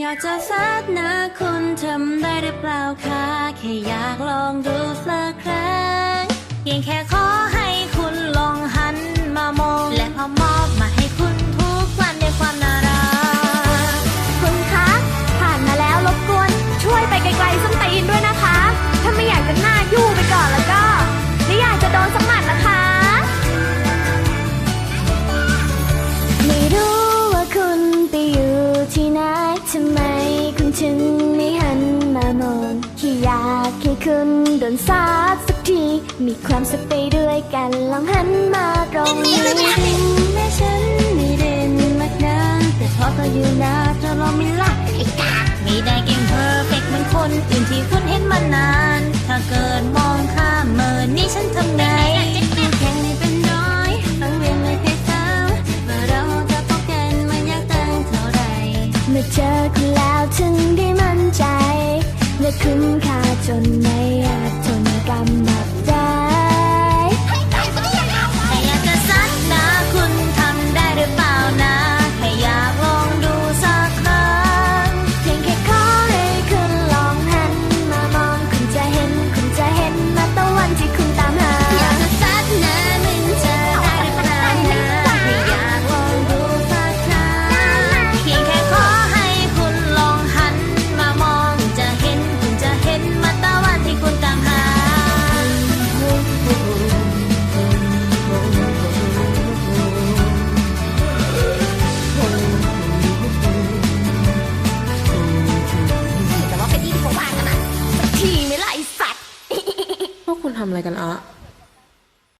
อยากจะแฟดนะคุณทำได้หรือเปล่าคะแค่อยากลองดูสักครั้งเพียงแค่ขอากให้คุณโดนซาดสักที มีความสุขไปด้วยกันลองหันมาตรงนี้แม่ฉันไม่เด่นมากนะแต่พอเธอยู่นะเธอลองม่ละไอ้กาม่ได้เก่งเพอร์เฟกเหมือนคนอื่นที่คุณเห็นมานาน ถ้าเกิดมองข้ามเมินนี่ฉันทำไงเจอคุณแล้วถึงได้มั่นใจและคุณ tonight. ทำอะไรกันอะ